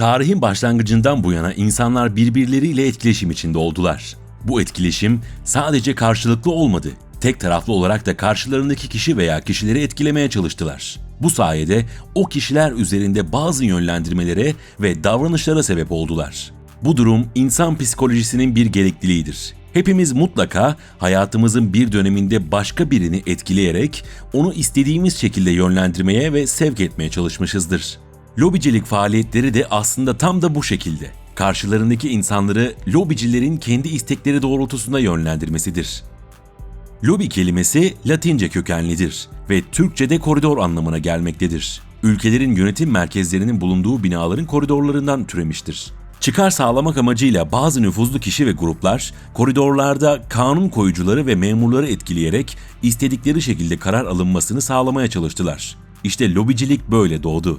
Tarihin başlangıcından bu yana insanlar birbirleriyle etkileşim içinde oldular. Bu etkileşim sadece karşılıklı olmadı. Tek taraflı olarak da karşılarındaki kişi veya kişileri etkilemeye çalıştılar. Bu sayede o kişiler üzerinde bazı yönlendirmelere ve davranışlara sebep oldular. Bu durum insan psikolojisinin bir gerekliliğidir. Hepimiz mutlaka hayatımızın bir döneminde başka birini etkileyerek onu istediğimiz şekilde yönlendirmeye ve sevk etmeye çalışmışızdır. Lobicilik faaliyetleri de aslında tam da bu şekilde. Karşılarındaki insanları lobicilerin kendi istekleri doğrultusunda yönlendirmesidir. Lobi kelimesi Latince kökenlidir ve Türkçe'de koridor anlamına gelmektedir. Ülkelerin yönetim merkezlerinin bulunduğu binaların koridorlarından türemiştir. Çıkar sağlamak amacıyla bazı nüfuzlu kişi ve gruplar koridorlarda kanun koyucuları ve memurları etkileyerek istedikleri şekilde karar alınmasını sağlamaya çalıştılar. İşte lobicilik böyle doğdu.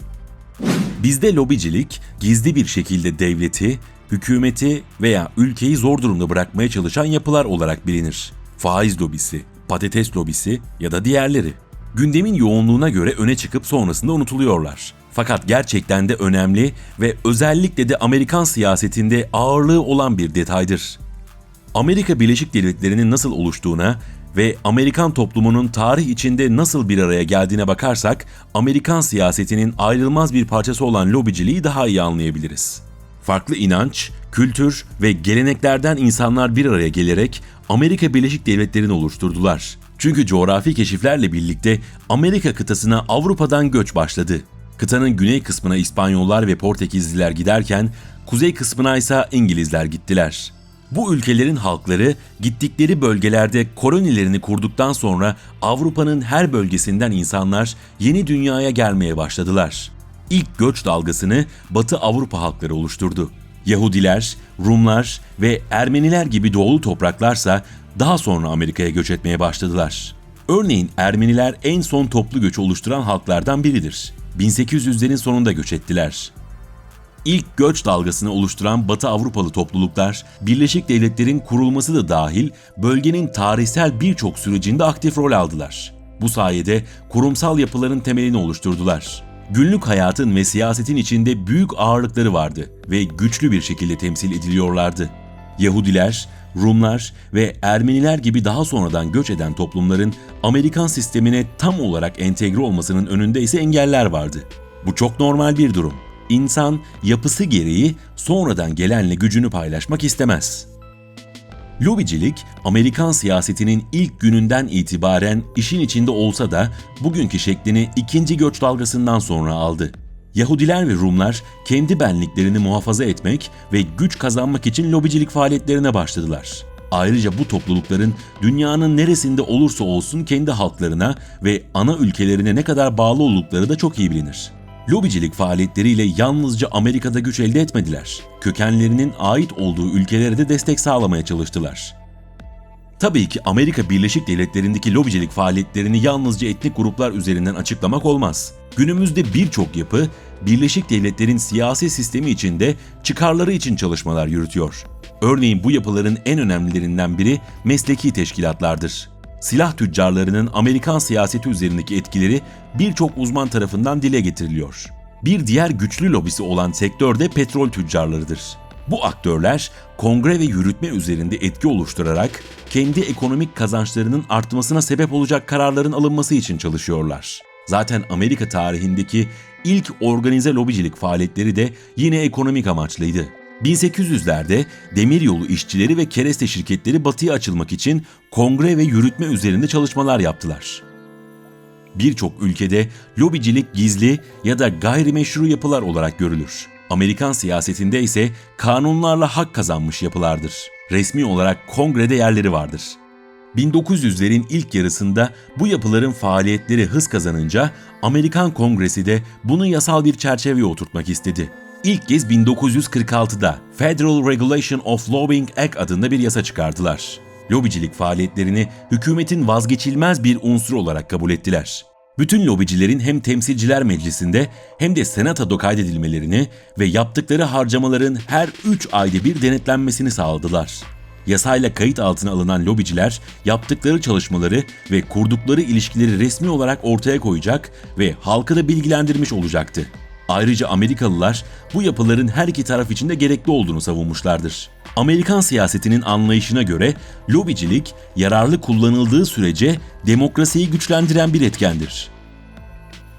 Bizde lobicilik gizli bir şekilde devleti, hükümeti veya ülkeyi zor durumda bırakmaya çalışan yapılar olarak bilinir. Faiz lobisi, patates lobisi ya da diğerleri. Gündemin yoğunluğuna göre öne çıkıp sonrasında unutuluyorlar. Fakat gerçekten de önemli ve özellikle de Amerikan siyasetinde ağırlığı olan bir detaydır. Amerika Birleşik Devletleri'nin nasıl oluştuğuna ve Amerikan toplumunun tarih içinde nasıl bir araya geldiğine bakarsak, Amerikan siyasetinin ayrılmaz bir parçası olan lobiciliği daha iyi anlayabiliriz. Farklı inanç, kültür ve geleneklerden insanlar bir araya gelerek Amerika Birleşik Devletleri'ni oluşturdular. Çünkü coğrafi keşiflerle birlikte Amerika kıtasına Avrupa'dan göç başladı. Kıtanın güney kısmına İspanyollar ve Portekizliler giderken kuzey kısmına ise İngilizler gittiler. Bu ülkelerin halkları gittikleri bölgelerde kolonilerini kurduktan sonra Avrupa'nın her bölgesinden insanlar yeni dünyaya gelmeye başladılar. İlk göç dalgasını Batı Avrupa halkları oluşturdu. Yahudiler, Rumlar ve Ermeniler gibi doğulu topraklarsa daha sonra Amerika'ya göç etmeye başladılar. Örneğin Ermeniler en son toplu göç oluşturan halklardan biridir. 1800'lerin sonunda göç ettiler. İlk göç dalgasını oluşturan Batı Avrupalı topluluklar, Birleşik Devletler'in kurulması da dahil bölgenin tarihsel birçok sürecinde aktif rol aldılar. Bu sayede kurumsal yapıların temelini oluşturdular. Günlük hayatın ve siyasetin içinde büyük ağırlıkları vardı ve güçlü bir şekilde temsil ediliyorlardı. Yahudiler, Rumlar ve Ermeniler gibi daha sonradan göç eden toplumların Amerikan sistemine tam olarak entegre olmasının önünde ise engeller vardı. Bu çok normal bir durum. İnsan yapısı gereği sonradan gelenle gücünü paylaşmak istemez. Lobicilik, Amerikan siyasetinin ilk gününden itibaren işin içinde olsa da bugünkü şeklini ikinci göç dalgasından sonra aldı. Yahudiler ve Rumlar kendi benliklerini muhafaza etmek ve güç kazanmak için lobicilik faaliyetlerine başladılar. Ayrıca bu toplulukların dünyanın neresinde olursa olsun kendi halklarına ve ana ülkelerine ne kadar bağlı oldukları da çok iyi bilinir. Lobicilik faaliyetleriyle yalnızca Amerika'da güç elde etmediler. Kökenlerinin ait olduğu ülkelere de destek sağlamaya çalıştılar. Tabii ki Amerika Birleşik Devletleri'ndeki lobicilik faaliyetlerini yalnızca etnik gruplar üzerinden açıklamak olmaz. Günümüzde birçok yapı Birleşik Devletler'in siyasi sistemi içinde çıkarları için çalışmalar yürütüyor. Örneğin bu yapıların en önemlilerinden biri mesleki teşkilatlardır. Silah tüccarlarının Amerikan siyaseti üzerindeki etkileri birçok uzman tarafından dile getiriliyor. Bir diğer güçlü lobisi olan sektör de petrol tüccarlarıdır. Bu aktörler kongre ve yürütme üzerinde etki oluşturarak kendi ekonomik kazançlarının artmasına sebep olacak kararların alınması için çalışıyorlar. Zaten Amerika tarihindeki ilk organize lobicilik faaliyetleri de yine ekonomik amaçlıydı. 1800'lerde demiryolu işçileri ve kereste şirketleri batıya açılmak için kongre ve yürütme üzerinde çalışmalar yaptılar. Birçok ülkede lobicilik gizli ya da gayrimeşru yapılar olarak görülür. Amerikan siyasetinde ise kanunlarla hak kazanmış yapılardır. Resmi olarak kongrede yerleri vardır. 1900'lerin ilk yarısında bu yapıların faaliyetleri hız kazanınca Amerikan Kongresi de bunu yasal bir çerçeveye oturtmak istedi. İlk kez 1946'da Federal Regulation of Lobbying Act adında bir yasa çıkardılar. Lobicilik faaliyetlerini hükümetin vazgeçilmez bir unsur olarak kabul ettiler. Bütün lobicilerin hem temsilciler meclisinde hem de senatoda kaydedilmelerini ve yaptıkları harcamaların her 3 ayda bir denetlenmesini sağladılar. Yasayla kayıt altına alınan lobiciler yaptıkları çalışmaları ve kurdukları ilişkileri resmi olarak ortaya koyacak ve halkı da bilgilendirmiş olacaktı. Ayrıca Amerikalılar bu yapıların her iki taraf için de gerekli olduğunu savunmuşlardır. Amerikan siyasetinin anlayışına göre lobicilik yararlı kullanıldığı sürece demokrasiyi güçlendiren bir etkendir.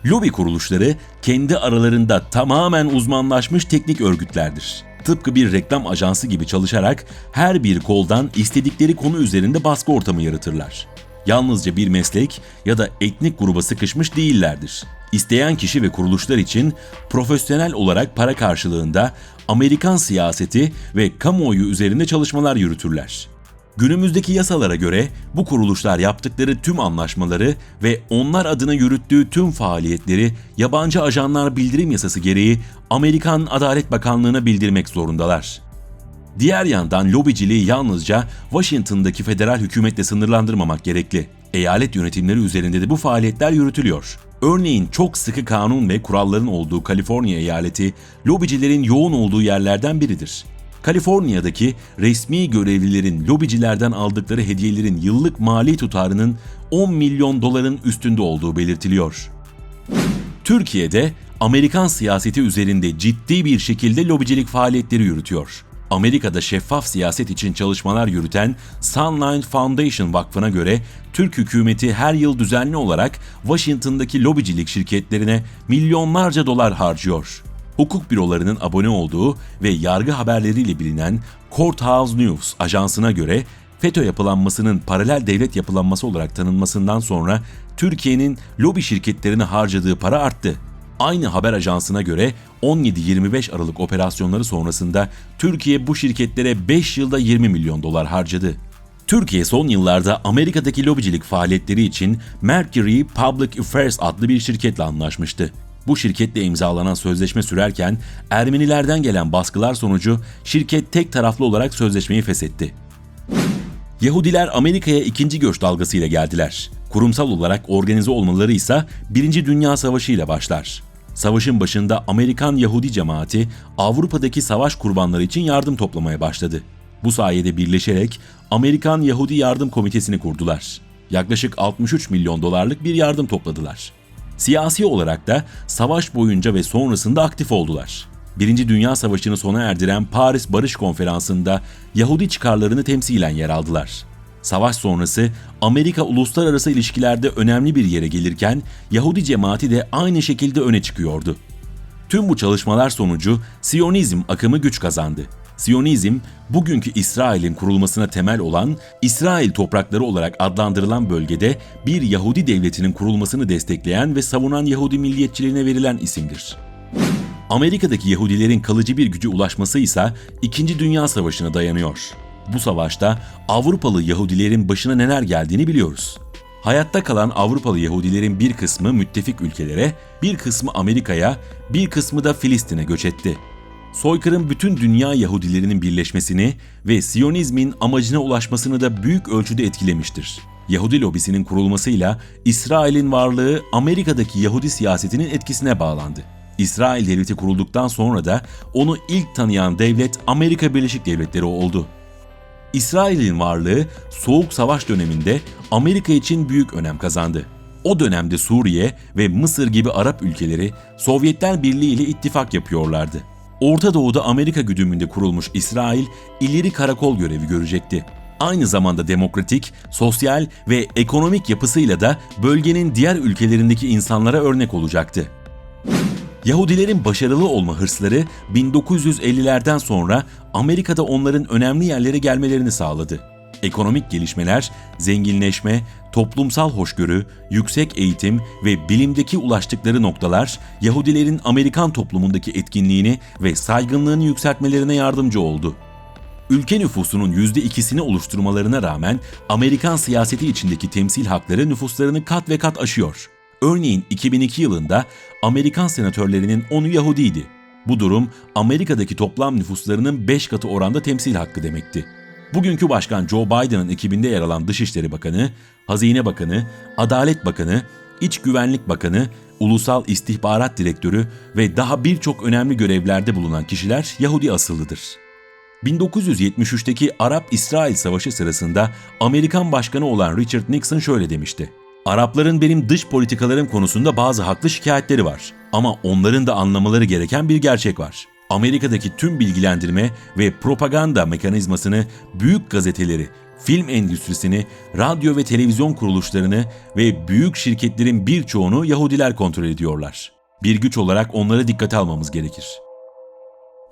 Lobi kuruluşları kendi aralarında tamamen uzmanlaşmış teknik örgütlerdir. Tıpkı bir reklam ajansı gibi çalışarak her bir koldan istedikleri konu üzerinde baskı ortamı yaratırlar. Yalnızca bir meslek ya da etnik gruba sıkışmış değillerdir. İsteyen kişi ve kuruluşlar için profesyonel olarak para karşılığında Amerikan siyaseti ve kamuoyu üzerinde çalışmalar yürütürler. Günümüzdeki yasalara göre bu kuruluşlar yaptıkları tüm anlaşmaları ve onlar adına yürüttüğü tüm faaliyetleri yabancı ajanlar bildirim yasası gereği Amerikan Adalet Bakanlığı'na bildirmek zorundalar. Diğer yandan lobiciliği yalnızca Washington'daki federal hükümetle sınırlandırmamak gerekli. Eyalet yönetimleri üzerinde de bu faaliyetler yürütülüyor. Örneğin çok sıkı kanun ve kuralların olduğu Kaliforniya eyaleti lobicilerin yoğun olduğu yerlerden biridir. Kaliforniya'daki resmi görevlilerin lobicilerden aldıkları hediyelerin yıllık mali tutarının 10 milyon doların üstünde olduğu belirtiliyor. Türkiye'de Amerikan siyaseti üzerinde ciddi bir şekilde lobicilik faaliyetleri yürütüyor. Amerika'da şeffaf siyaset için çalışmalar yürüten Sunlight Foundation Vakfı'na göre Türk hükümeti her yıl düzenli olarak Washington'daki lobicilik şirketlerine milyonlarca dolar harcıyor. Hukuk bürolarının abone olduğu ve yargı haberleriyle bilinen Courthouse News ajansına göre FETÖ yapılanmasının paralel devlet yapılanması olarak tanınmasından sonra Türkiye'nin lobi şirketlerine harcadığı para arttı. Aynı haber ajansına göre 17-25 Aralık operasyonları sonrasında Türkiye bu şirketlere 5 yılda 20 milyon dolar harcadı. Türkiye son yıllarda Amerika'daki lobicilik faaliyetleri için Mercury Public Affairs adlı bir şirketle anlaşmıştı. Bu şirketle imzalanan sözleşme sürerken Ermenilerden gelen baskılar sonucu şirket tek taraflı olarak sözleşmeyi feshetti. Yahudiler Amerika'ya ikinci göç dalgasıyla geldiler. Kurumsal olarak organize olmaları ise Birinci Dünya Savaşı ile başlar. Savaşın başında Amerikan Yahudi cemaati Avrupa'daki savaş kurbanları için yardım toplamaya başladı. Bu sayede birleşerek Amerikan Yahudi Yardım Komitesi'ni kurdular. Yaklaşık 63 milyon dolarlık bir yardım topladılar. Siyasi olarak da savaş boyunca ve sonrasında aktif oldular. Birinci Dünya Savaşı'nı sona erdiren Paris Barış Konferansı'nda Yahudi çıkarlarını temsilen yer aldılar. Savaş sonrası Amerika uluslararası ilişkilerde önemli bir yere gelirken Yahudi cemaati de aynı şekilde öne çıkıyordu. Tüm bu çalışmalar sonucu Siyonizm akımı güç kazandı. Siyonizm, bugünkü İsrail'in kurulmasına temel olan İsrail toprakları olarak adlandırılan bölgede bir Yahudi devletinin kurulmasını destekleyen ve savunan Yahudi milliyetçiliğine verilen isimdir. Amerika'daki Yahudilerin kalıcı bir gücü ulaşması ise İkinci Dünya Savaşı'na dayanıyor. Bu savaşta Avrupalı Yahudilerin başına neler geldiğini biliyoruz. Hayatta kalan Avrupalı Yahudilerin bir kısmı müttefik ülkelere, bir kısmı Amerika'ya, bir kısmı da Filistin'e göç etti. Soykırım bütün dünya Yahudilerinin birleşmesini ve Siyonizmin amacına ulaşmasını da büyük ölçüde etkilemiştir. Yahudi lobisinin kurulmasıyla İsrail'in varlığı Amerika'daki Yahudi siyasetinin etkisine bağlandı. İsrail devleti kurulduktan sonra da onu ilk tanıyan devlet Amerika Birleşik Devletleri oldu. İsrail'in varlığı Soğuk Savaş döneminde Amerika için büyük önem kazandı. O dönemde Suriye ve Mısır gibi Arap ülkeleri Sovyetler Birliği ile ittifak yapıyorlardı. Orta Doğu'da Amerika güdümünde kurulmuş İsrail ileri karakol görevi görecekti. Aynı zamanda demokratik, sosyal ve ekonomik yapısıyla da bölgenin diğer ülkelerindeki insanlara örnek olacaktı. Yahudilerin başarılı olma hırsları 1950'lerden sonra Amerika'da onların önemli yerlere gelmelerini sağladı. Ekonomik gelişmeler, zenginleşme, toplumsal hoşgörü, yüksek eğitim ve bilimdeki ulaştıkları noktalar Yahudilerin Amerikan toplumundaki etkinliğini ve saygınlığını yükseltmelerine yardımcı oldu. Ülke nüfusunun %2'sini oluşturmalarına rağmen Amerikan siyaseti içindeki temsil hakları nüfuslarını kat ve kat aşıyor. Örneğin 2002 yılında Amerikan senatörlerinin 10'u Yahudiydi. Bu durum Amerika'daki toplam nüfuslarının 5 katı oranda temsil hakkı demekti. Bugünkü başkan Joe Biden'ın ekibinde yer alan Dışişleri Bakanı, Hazine Bakanı, Adalet Bakanı, İç Güvenlik Bakanı, Ulusal İstihbarat Direktörü ve daha birçok önemli görevlerde bulunan kişiler Yahudi asıllıdır. 1973'teki Arap-İsrail Savaşı sırasında Amerikan Başkanı olan Richard Nixon şöyle demişti. Arapların benim dış politikalarım konusunda bazı haklı şikayetleri var. Ama onların da anlamaları gereken bir gerçek var. Amerika'daki tüm bilgilendirme ve propaganda mekanizmasını büyük gazeteleri, film endüstrisini, radyo ve televizyon kuruluşlarını ve büyük şirketlerin birçoğunu Yahudiler kontrol ediyorlar. Bir güç olarak onları dikkate almamız gerekir.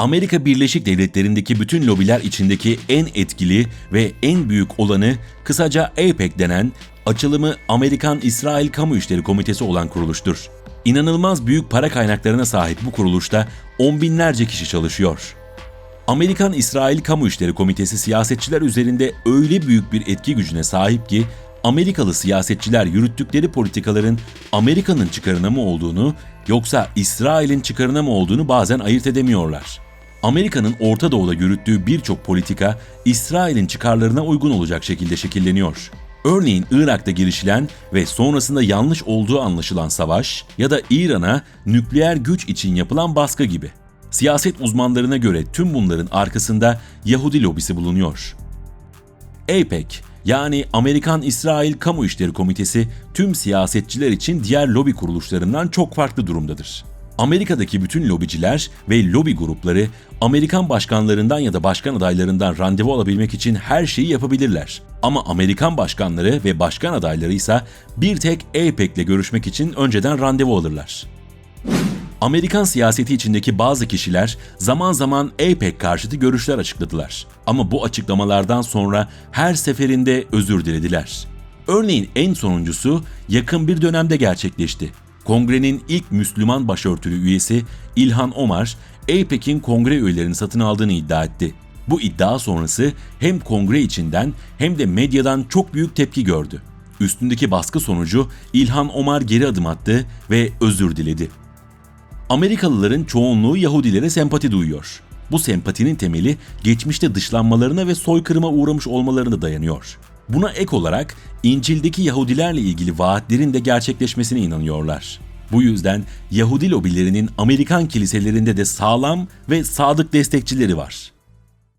Amerika Birleşik Devletleri'ndeki bütün lobiler içindeki en etkili ve en büyük olanı kısaca APEC denen açılımı Amerikan-İsrail Kamu İşleri Komitesi olan kuruluştur. İnanılmaz büyük para kaynaklarına sahip bu kuruluşta on binlerce kişi çalışıyor. Amerikan-İsrail Kamu İşleri Komitesi siyasetçiler üzerinde öyle büyük bir etki gücüne sahip ki Amerikalı siyasetçiler yürüttükleri politikaların Amerika'nın çıkarına mı olduğunu yoksa İsrail'in çıkarına mı olduğunu bazen ayırt edemiyorlar. Amerika'nın Orta Doğu'da yürüttüğü birçok politika İsrail'in çıkarlarına uygun olacak şekilde şekilleniyor. Örneğin Irak'ta girişilen ve sonrasında yanlış olduğu anlaşılan savaş ya da İran'a nükleer güç için yapılan baskı gibi. Siyaset uzmanlarına göre tüm bunların arkasında Yahudi lobisi bulunuyor. APEC yani Amerikan-İsrail Kamu İşleri Komitesi tüm siyasetçiler için diğer lobi kuruluşlarından çok farklı durumdadır. Amerika'daki bütün lobiciler ve lobi grupları Amerikan başkanlarından ya da başkan adaylarından randevu alabilmek için her şeyi yapabilirler. Ama Amerikan başkanları ve başkan adayları ise bir tek APEC ile görüşmek için önceden randevu alırlar. Amerikan siyaseti içindeki bazı kişiler zaman zaman APEC karşıtı görüşler açıkladılar. Ama bu açıklamalardan sonra her seferinde özür dilediler. Örneğin en sonuncusu yakın bir dönemde gerçekleşti. Kongrenin ilk Müslüman başörtülü üyesi İlhan Omar, APEC'in kongre üyelerini satın aldığını iddia etti. Bu iddia sonrası hem kongre içinden hem de medyadan çok büyük tepki gördü. Üstündeki baskı sonucu İlhan Omar geri adım attı ve özür diledi. Amerikalıların çoğunluğu Yahudilere sempati duyuyor. Bu sempatinin temeli geçmişte dışlanmalarına ve soykırıma uğramış olmalarına dayanıyor. Buna ek olarak İncil'deki Yahudilerle ilgili vaatlerin de gerçekleşmesine inanıyorlar. Bu yüzden Yahudi lobilerinin Amerikan kiliselerinde de sağlam ve sadık destekçileri var.